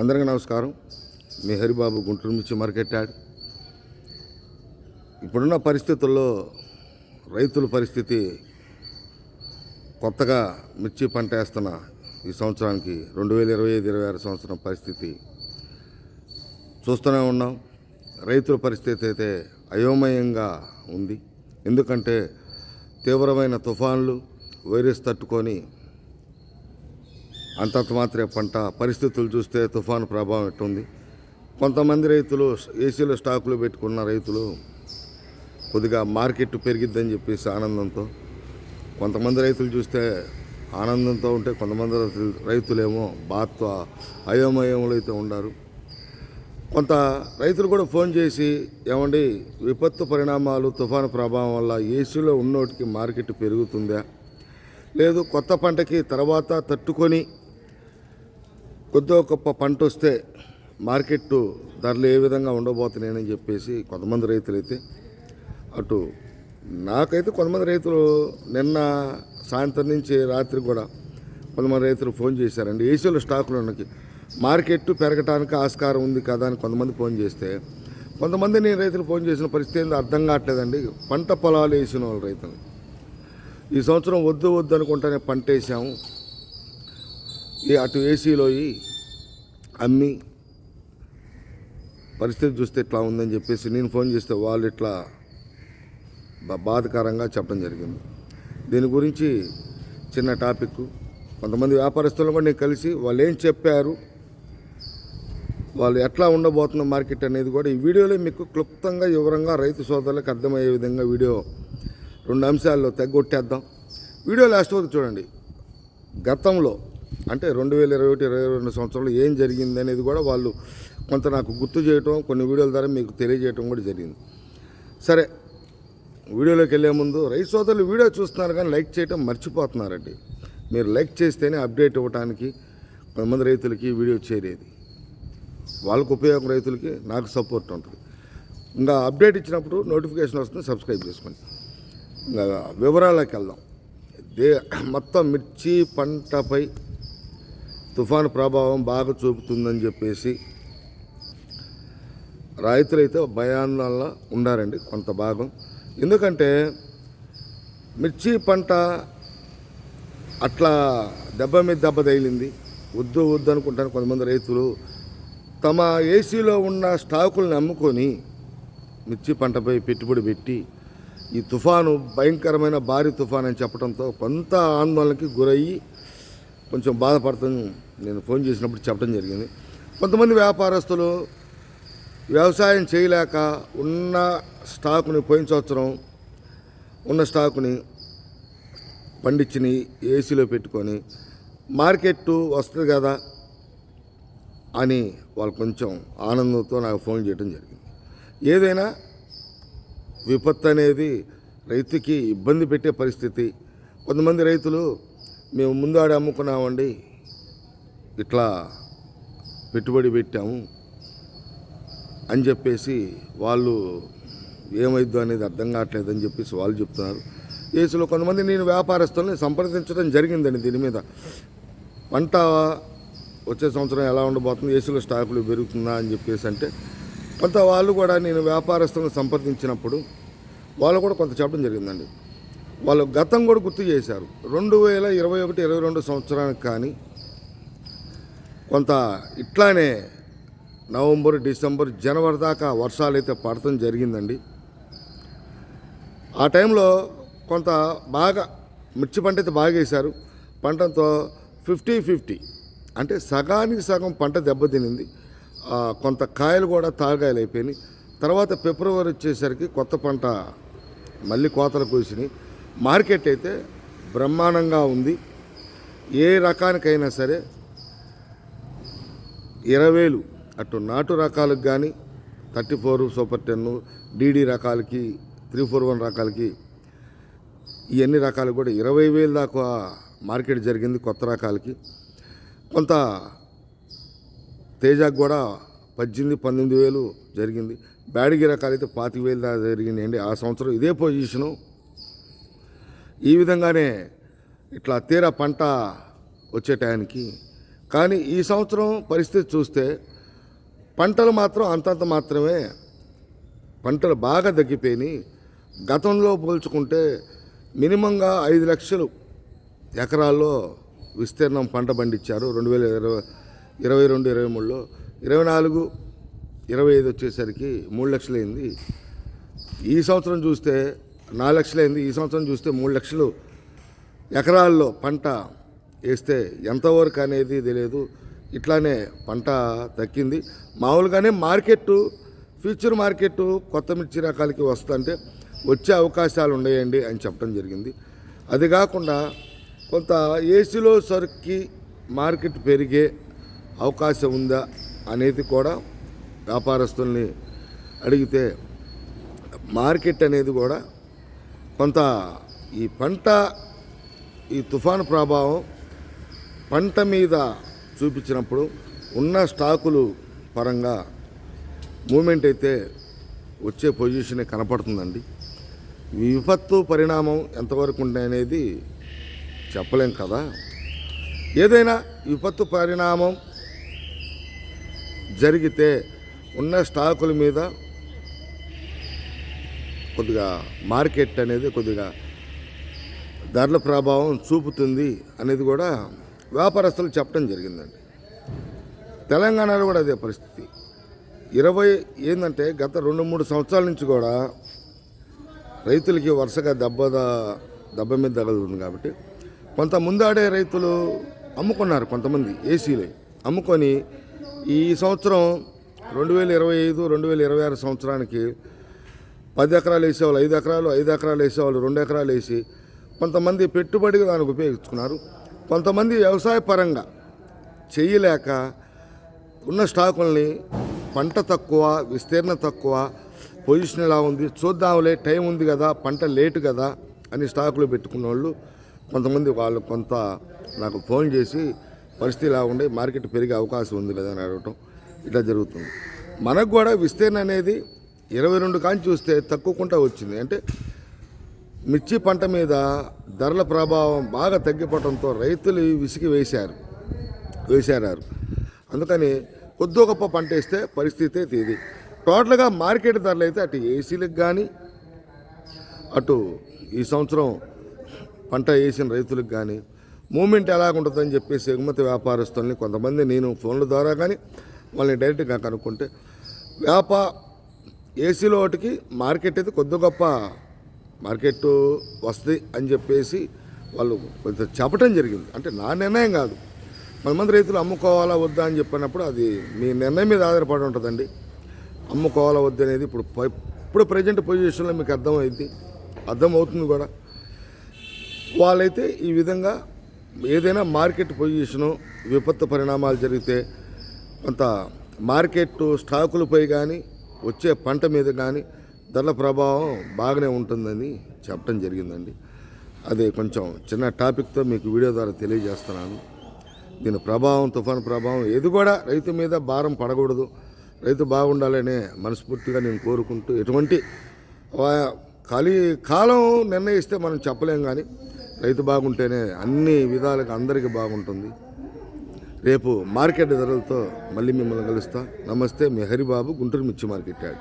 అందరికీ నమస్కారం. మీ హరిబాబు గుంటూరు మిర్చి మార్కెట్ యాడ్ ఇప్పుడున్న పరిస్థితుల్లో రైతుల పరిస్థితి కొత్తగా మిర్చి పంట వేస్తున్న ఈ సంవత్సరానికి రెండు వేల ఇరవై ఐదు ఇరవై ఆరు సంవత్సరం పరిస్థితి చూస్తూనే ఉన్నాం. రైతుల పరిస్థితి అయితే అయోమయంగా ఉంది. ఎందుకంటే తీవ్రమైన తుఫాన్లు వైరస్ తట్టుకొని అంతంత మాత్రమే పంట పరిస్థితులు చూస్తే తుఫాను ప్రభావం ఎట్టుంది? కొంతమంది రైతులు ఏసీలో స్టాకులు పెట్టుకున్న రైతులు కొద్దిగా మార్కెట్ పెరిగిద్దని చెప్పేసి ఆనందంతో కొంతమంది రైతులు చూస్తే ఆనందంతో ఉంటే కొంతమంది రైతులేమో బాధతో అయోమయంలో అయితే ఉన్నారు. కొంత రైతులు కూడా ఫోన్ చేసి ఏమండి విపత్తు పరిణామాలు తుఫాను ప్రభావం వల్ల ఏసీలో ఉన్నోటికి మార్కెట్ పెరుగుతుందా? లేదు కొత్త పంటకి తర్వాత తట్టుకొని కొద్దిగా గొప్ప పంట వస్తే మార్కెట్ ధరలు ఏ విధంగా ఉండబోతున్నాయని చెప్పేసి కొంతమంది రైతులు అయితే అటు నాకైతే కొంతమంది రైతులు నిన్న సాయంత్రం నుంచి రాత్రి కూడా కొంతమంది రైతులు ఫోన్ చేశారండి. ఏసీలో స్టాకులు ఉన్నకి మార్కెట్ పెరగటానికి ఆస్కారం ఉంది కదా అని కొంతమంది ఫోన్ చేస్తే కొంతమంది నేను రైతులు ఫోన్ చేసిన పరిస్థితి ఏందో అర్థం కావట్లేదండి. పంట పొలాలు వేసిన వాళ్ళు రైతులు. ఈ సంవత్సరం వద్దు వద్దు అనుకుంటానే పంట వేసాము అటు ఏసీలో అమ్మి పరిస్థితి చూస్తే ఇట్లా ఉందని చెప్పేసి నేను ఫోన్ చేస్తే వాళ్ళు ఇట్లా బా- బాధకరంగా చెప్పడం జరిగింది. దీని గురించి చిన్న టాపిక్. కొంతమంది వ్యాపారస్తులను కూడా నేను కలిసి వాళ్ళు ఏం చెప్పారు వాళ్ళు ఎట్లా ఉండబోతున్న మార్కెట్ అనేది కూడా ఈ వీడియోలో మీకు క్లుప్తంగా వివరంగా రైతు సోదరులకు అర్థమయ్యే విధంగా వీడియో రెండు అంశాల్లో తగ్గొట్టేద్దాం వీడియో లాస్ట్ వరకు చూడండి. గతంలో అంటే రెండు వేల ఇరవై ఒకటి ఇరవై రెండు సంవత్సరంలో ఏం జరిగింది అనేది కూడా వాళ్ళు కొంత నాకు గుర్తు చేయటం కొన్ని వీడియోల ద్వారా మీకు తెలియజేయటం కూడా జరిగింది. సరే వీడియోలోకి వెళ్ళే ముందు రైతు సోదరులు వీడియో చూస్తున్నారు కానీ లైక్ చేయటం మర్చిపోతున్నారండి. మీరు లైక్ చేస్తేనే అప్డేట్ ఇవ్వడానికి కొంతమంది రైతులకి వీడియో చేరేది. వాళ్ళకు ఉపయోగం రైతులకి నాకు సపోర్ట్ ఉంటుంది. ఇంకా అప్డేట్ ఇచ్చినప్పుడు నోటిఫికేషన్ వస్తుంది సబ్స్క్రైబ్ చేసుకోండి. ఇంకా వివరాలకు వెళ్దాం. దే మొత్తం మిర్చి పంటపై తుఫాను ప్రభావం బాగా చూపుతుందని చెప్పేసి రైతులైతే భయాందోళన ఉండారండి కొంత భాగం. ఎందుకంటే మిర్చి పంట అట్లా దెబ్బ మీద దెబ్బ తగిలింది. వద్దు వద్దు అనుకుంటాను కొంతమంది రైతులు. తమ ఏసీలో ఉన్న స్టాకులను అమ్ముకొని మిర్చి పంటపై పెట్టుబడి పెట్టి ఈ తుఫాను భయంకరమైన భారీ తుఫాన్ అని చెప్పడంతో కొంత ఆందోళనకి గురయ్యి కొంచెం బాధపడుతుంది నేను ఫోన్ చేసినప్పుడు చెప్పడం జరిగింది. కొంతమంది వ్యాపారస్తులు వ్యవసాయం చేయలేక ఉన్న స్టాకుని పోయిన సంవత్సరం ఉన్న స్టాకుని పండించిని ఏసీలో పెట్టుకొని మార్కెట్ వస్తుంది కదా అని వాళ్ళు కొంచెం ఆనందంతో నాకు ఫోన్ చేయడం జరిగింది. ఏదైనా విపత్తు అనేది రైతుకి ఇబ్బంది పెట్టే పరిస్థితి. కొంతమంది రైతులు మేము ముందాడి అమ్ముకున్నామండి. ఇట్లా పెట్టుబడి పెట్టాము అని చెప్పేసి వాళ్ళు ఏమైద్దో అనేది అర్థం కావట్లేదు అని చెప్పేసి వాళ్ళు చెప్తున్నారు. ఏసులో కొంతమంది నేను వ్యాపారస్తుల్ని సంప్రదించడం జరిగిందండి దీని మీద. పంట వచ్చే సంవత్సరం ఎలా ఉండబోతుంది ఏసులో స్టాకులు పెరుగుతుందా అని చెప్పేసి అంటే కొంత వాళ్ళు కూడా నేను వ్యాపారస్తులను సంప్రదించినప్పుడు వాళ్ళు కూడా కొంత చెప్పడం జరిగిందండి. వాళ్ళు గతం కూడా గుర్తు చేశారు. రెండు వేల ఇరవై ఒకటి ఇరవై రెండు సంవత్సరానికి కానీ కొంత ఇట్లానే నవంబర్ డిసెంబర్ జనవరి దాకా వర్షాలు అయితే పడటం జరిగిందండి. ఆ టైంలో కొంత బాగా మిర్చి పంట అయితే బాగా వేశారు. పంటతో ఫిఫ్టీ ఫిఫ్టీ అంటే సగానికి సగం పంట దెబ్బతినింది. కొంత కాయలు కూడా తాగాయలు అయిపోయినాయి. తర్వాత ఫిబ్రవరి వచ్చేసరికి కొత్త పంట మళ్ళీ కోతలు కోసినాయి. మార్కెట్ అయితే బ్రహ్మాండంగా ఉంది. ఏ రకానికైనా సరే ఇరవేలు అటు నాటు రకాలకు కానీ thirty four super ten DD రకాలకి three four one రకాలకి ఇవన్నీ రకాలు కూడా ఇరవై వేలు దాకా మార్కెట్ జరిగింది కొత్త రకాలకి. కొంత తేజాకు కూడా పద్దెనిమిది పంతొమ్మిది వేలు జరిగింది. బ్యాడిగి రకాలు అయితే పాతిక వేలు దాకా జరిగిందండి ఆ సంవత్సరం ఇదే పొజిషను ఈ విధంగానే ఇట్లా తీరా పంట వచ్చే టయానికి. కానీ ఈ సంవత్సరం పరిస్థితి చూస్తే పంటలు మాత్రం అంతంత మాత్రమే పంటలు బాగా తగ్గిపోయినాయి. గతంలో పోల్చుకుంటే మినిమంగా ఐదు లక్షలు ఎకరాల్లో విస్తీర్ణం పంట పండించారు. రెండు వేల ఇరవై ఇరవై రెండు ఇరవై మూడులో ఇరవై నాలుగు ఇరవై ఐదు వచ్చేసరికి మూడు లక్షలైంది. ఈ సంవత్సరం చూస్తే నాలుగు లక్షలైంది ఈ సంవత్సరం చూస్తే మూడు లక్షలు. ఎకరాల్లో పంట వేస్తే ఎంతవరకు అనేది తెలియదు. ఇట్లానే పంట తగ్గింది. మామూలుగానే మార్కెట్ ఫ్యూచర్ మార్కెట్ కొత్త మిర్చి రకాలకి వస్తుంటే వచ్చే అవకాశాలు ఉన్నాయండి అని చెప్పడం జరిగింది. అది కాకుండా కొంత ఏసీలో సరుక్కి మార్కెట్ పెరిగే అవకాశం ఉందా అనేది కూడా వ్యాపారస్తుల్ని అడిగితే మార్కెట్ అనేది కూడా కొంత ఈ పంట ఈ తుఫాను ప్రభావం పంట మీద చూపించినప్పుడు ఉన్న స్టాకులు పరంగా మూమెంట్ అయితే వచ్చే పొజిషన్ కనపడుతుందండి. ఈ విపత్తు పరిణామం ఎంతవరకు ఉంటాయనేది చెప్పలేం కదా. ఏదైనా విపత్తు పరిణామం జరిగితే ఉన్న స్టాకుల మీద కొద్దిగా మార్కెట్ అనేది కొద్దిగా ధరల ప్రభావం చూపుతుంది అనేది కూడా వ్యాపారస్తులు చెప్పడం జరిగిందండి. తెలంగాణలో కూడా అదే పరిస్థితి. ఇరవై ఏంటంటే గత రెండు మూడు సంవత్సరాల నుంచి కూడా రైతులకి వరుసగా దెబ్బ దెబ్బ మీద తగులుతుంది కాబట్టి కొంత ముందాడే రైతులు అమ్ముకున్నారు కొంతమంది ఏసీలు అమ్ముకొని ఈ సంవత్సరం రెండు వేల ఇరవై ఐదు రెండు వేల ఇరవై ఆరు సంవత్సరానికి పది ఎకరాలు వేసేవాళ్ళు ఐదు ఎకరాలు ఐదు ఎకరాలు వేసేవాళ్ళు రెండు ఎకరాలు వేసి కొంతమంది పెట్టుబడిగా దానికి ఉపయోగించుకున్నారు. కొంతమంది వ్యవసాయ పరంగా చేయలేక ఉన్న స్టాకుల్ని పంట తక్కువ విస్తీర్ణ తక్కువ పొజిషన్ ఎలా ఉంది చూద్దాంలే టైం ఉంది కదా పంట లేటు కదా అని స్టాకులు పెట్టుకున్న వాళ్ళు కొంతమంది వాళ్ళు కొంత నాకు ఫోన్ చేసి పరిస్థితి ఇలా ఉండే మార్కెట్ పెరిగే అవకాశం ఉంది కదా అని అడగటం ఇట్లా జరుగుతుంది. మనకు కూడా విస్తీర్ణ అనేది ఇరవై రెండు కాని చూస్తే తక్కువకుండా వచ్చింది. అంటే మిర్చి పంట మీద ధరల ప్రభావం బాగా తగ్గిపోవడంతో రైతులు విసిగి వేశారు. వేశారు అందుకని కొద్దో గొప్ప పంట వేస్తే పరిస్థితి అయితే ఇది. టోటల్గా మార్కెట్ ధరలు అయితే అటు ఏసీలకు కానీ అటు ఈ సంవత్సరం పంట వేసిన రైతులకు కానీ మూమెంట్ ఎలాగుంటుందని చెప్పేసి ఎగుమతి వ్యాపారస్తుల్ని కొంతమంది నేను ఫోన్ల ద్వారా కానీ వాళ్ళని డైరెక్ట్గా కనుక్కుంటే వ్యాపార ఏసీలో ఒకటికి మార్కెట్ అయితే కొద్ది గొప్ప మార్కెట్ వస్తుంది అని చెప్పేసి వాళ్ళు కొంచెం చెప్పటం జరిగింది. అంటే నా నిర్ణయం కాదు. కొంతమంది రైతులు అమ్ముకోవాలా వద్దా అని చెప్పినప్పుడు అది మీ నిర్ణయం మీద ఆధారపడి ఉంటుందండి. అమ్ముకోవాలా వద్దు అనేది ఇప్పుడు ఇప్పుడు ప్రజెంట్ పొజిషన్లో మీకు అర్థమైంది. అర్థమవుతుంది కూడా. వాళ్ళైతే ఈ విధంగా ఏదైనా మార్కెట్ పొజిషను విపత్తు పరిణామాలు జరిగితే కొంత మార్కెట్ స్టాకులపై కానీ వచ్చే పంట మీద కానీ ధరల ప్రభావం బాగానే ఉంటుందని చెప్పడం జరిగిందండి. అదే కొంచెం చిన్న టాపిక్తో మీకు వీడియో ద్వారా తెలియజేస్తున్నాను. దీని ప్రభావం తుఫాను ప్రభావం ఏది కూడా రైతు మీద భారం పడకూడదు. రైతు బాగుండాలనే మనస్ఫూర్తిగా నేను కోరుకుంటూ ఎటువంటి ఖాళీ కాలం నిర్ణయిస్తే మనం చెప్పలేం కానీ రైతు బాగుంటేనే అన్ని విధాలుగా అందరికీ బాగుంటుంది. రేపు మార్కెట్ ధరలతో మళ్ళీ మిమ్మల్ని కలుస్తా. నమస్తే మీ హరిబాబు గుంటూరు మిర్చి మార్కెట్ యాడ్.